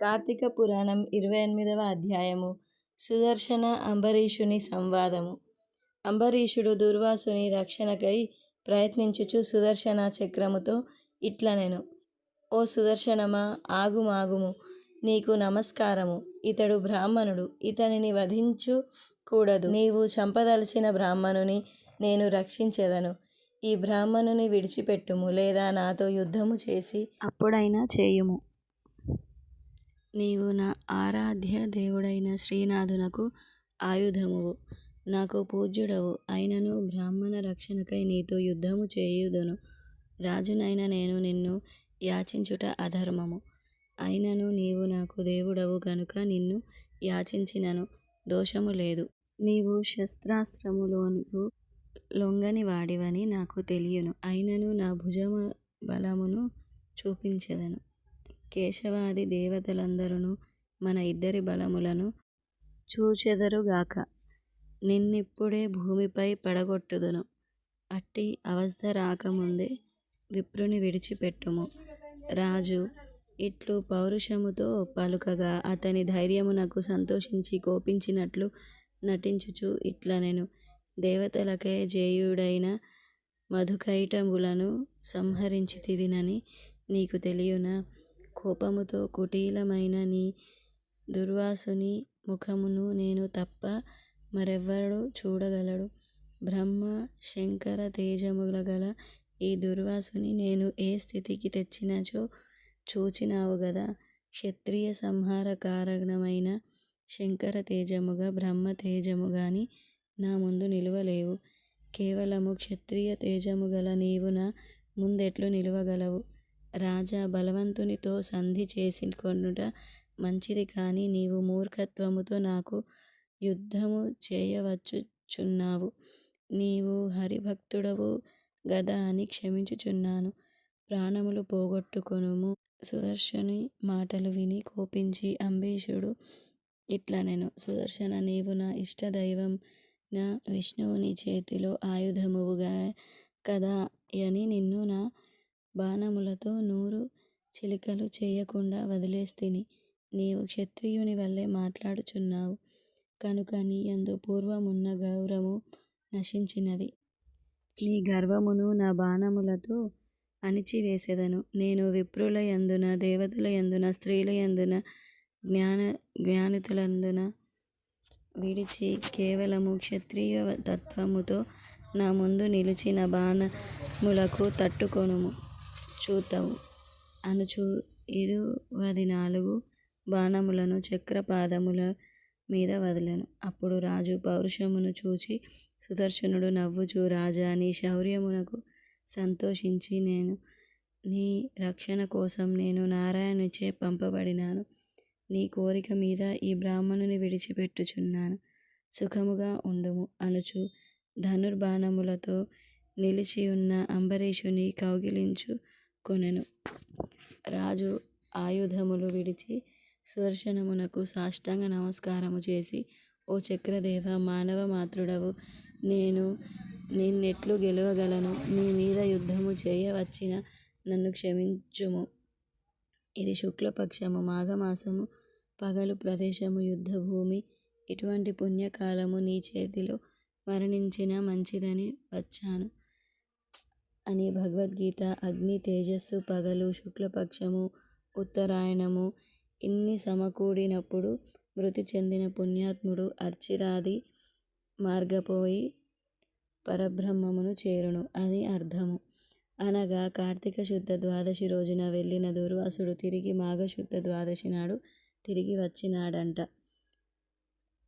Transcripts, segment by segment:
కార్తీక పురాణం ఇరవై ఎనిమిదవ అధ్యాయము. సుదర్శన అంబరీషుని సంవాదము. అంబరీషుడు దుర్వాసుని రక్షణకై ప్రయత్నించుచు సుదర్శన చక్రముతో ఇట్లనెను. ఓ సుదర్శనమా ఆగుమాగుము నీకు నమస్కారము. ఇతడు బ్రాహ్మణుడు ఇతనిని వధించు కూడదు నీవు చంపదలసిన బ్రాహ్మణుని నేను రక్షించెదను. ఈ బ్రాహ్మణుని విడిచిపెట్టుము లేదా నాతో యుద్ధము చేసి అప్పుడైనా చేయుము. నీవు నా ఆరాధ్య దేవుడైన శ్రీనాథునకు ఆయుధమువు. నాకు పూజ్యుడవు. అయినను బ్రాహ్మణ రక్షణకై నీతో యుద్ధము చేయుదును. రాజునైన నేను నిన్ను యాచించుట అధర్మము. అయినను నీవు నాకు దేవుడవు గనుక నిన్ను యాచించినను. దోషము లేదు. నీవు శస్త్రాస్త్రములోను లొంగని వాడివని నాకు తెలియను. అయినను నా భుజము బలమును చూపించెదను. కేశవాది దేవతలందరును మన ఇద్దరి బలములను చూచెదరుగాక. నిన్నిప్పుడే భూమిపై పడగొట్టుదును. అట్టి అవస్థ రాకముందే విప్రుని విడిచిపెట్టుము. రాజు ఇట్లు పౌరుషముతో పలుకగా అతని ధైర్యమునకు సంతోషించి కోపించినట్లు నటించుచు ఇట్లనెను దేవతలకే జేయుడైన సంహరించి సంహరించితివినని నీకు తెలియునా? కోపముతో కుటీలమైన నీ దుర్వాసుని ముఖమును నేను తప్ప మరెవ్వడు చూడగలడు. బ్రహ్మ శంకర తేజములగల ఈ దుర్వాసుని నేను ఏ స్థితికి తెచ్చినచో చూచినావు గదా. క్షత్రియ సంహార కారణమైన శంకర తేజముగా బ్రహ్మ తేజముగాని నా ముందు నిలువలేవు. కేవలము క్షత్రియ తేజము గల నీవు నా ముందెట్లు నిలువగలవు. రాజా బలవంతునితో సంధి చేసుకొనుట మంచిది కాని నీవు మూర్ఖత్వముతో నాకు యుద్ధము చేయవచ్చుచున్నావు. నీవు హరిభక్తుడవు గదా అని క్షమించుచున్నాను. ప్రాణములు పోగొట్టుకొనుము. సుదర్శని మాటలు విని కోపించి అంబరీషుడు నేను సుదర్శన నీవు నా ఇష్టదైవమైన విష్ణువుని చేతిలో ఆయుధముగా కదా? అని నిన్ను నా బాణములతో నూరు చిలికలు చేయకుండా వదిలేస్తిని. నీవు క్షత్రియుని వలె మాట్లాడుచున్నావు. కనుక నీయందు పూర్వమున్న గౌరవము నశించినది. నీ గర్వమును నా బాణములతో అణిచివేసెదను. నేను విప్రుల యందున దేవతల యందున స్త్రీల యందున జ్ఞాన జ్ఞానితులందున విడిచి కేవలము క్షత్రియ తత్వముతో నా ముందు నిలిచిన బాణములకు తట్టుకొనుము. చూతువు అనుచు ఇరువది నాలుగు బాణములను చక్రపాదముల మీద వదలను. అప్పుడు రాజు పౌరుషమును చూచి సుదర్శనుడు నవ్వుచూ రాజా నీ శౌర్యమునకు సంతోషించి నేను నీ రక్షణ కోసం నేను నారాయణుచే పంపబడినాను. నీ కోరిక మీద ఈ బ్రాహ్మణుని విడిచిపెట్టుచున్నాను. సుఖముగా ఉండుము. అనుచు ధనుర్బాణములతో నిలిచియున్న అంబరీషుని కౌగిలించు. కొనెను. రాజు ఆయుధములు విడిచి సుదర్శనమునకు సాష్టాంగ నమస్కారము చేసి ఓ చక్రదేవా మానవ మాత్రుడవు నేను నిన్నెట్లు గెలవగలను. నీ మీద యుద్ధము చేయవచ్చిన నన్ను క్షమించుము. ఇది శుక్లపక్షము మాఘమాసము పగలు ప్రదేశము యుద్ధభూమి ఇటువంటి పుణ్యకాలము నీ చేతిలో మరణించిన మంచిదని వచ్చాను. అని భగవద్గీత అగ్ని తేజస్సు పగలు శుక్లపక్షము ఉత్తరాయణము ఇన్ని సమకూడినప్పుడు మృతి చెందిన పుణ్యాత్ముడు అర్చిరాది మార్గపోయి పరబ్రహ్మమును చేరును. అని అర్థము. అనగా కార్తీక శుద్ధ ద్వాదశి రోజున వెళ్ళిన దుర్వాసుడు తిరిగి మాఘశుద్ధ ద్వాదశి నాడు తిరిగి వచ్చినాడంట.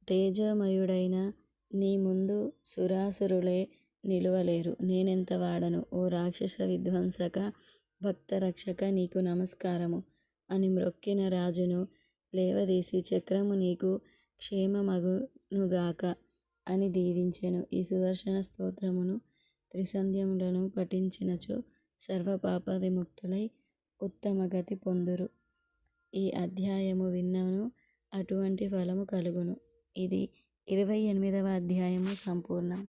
తేజమయుడైన నీ ముందు సురాసురులే నిలువలేరు. నేనెంత వాడను ఓ రాక్షస విధ్వంసక భక్తరక్షక నీకు నమస్కారము. అని మ్రొక్కిన రాజును లేవదీసి చక్రము నీకు క్షేమమగునుగాక అని దీవించెను. ఈ సుదర్శన స్తోత్రమును త్రిసంధ్యములను పఠించినచో సర్వపాప విముక్తులై ఉత్తమగతి పొందురు. ఈ అధ్యాయము విన్నను అటువంటి ఫలము కలుగును. ఇది ఇరవై ఎనిమిదవ అధ్యాయము సంపూర్ణం.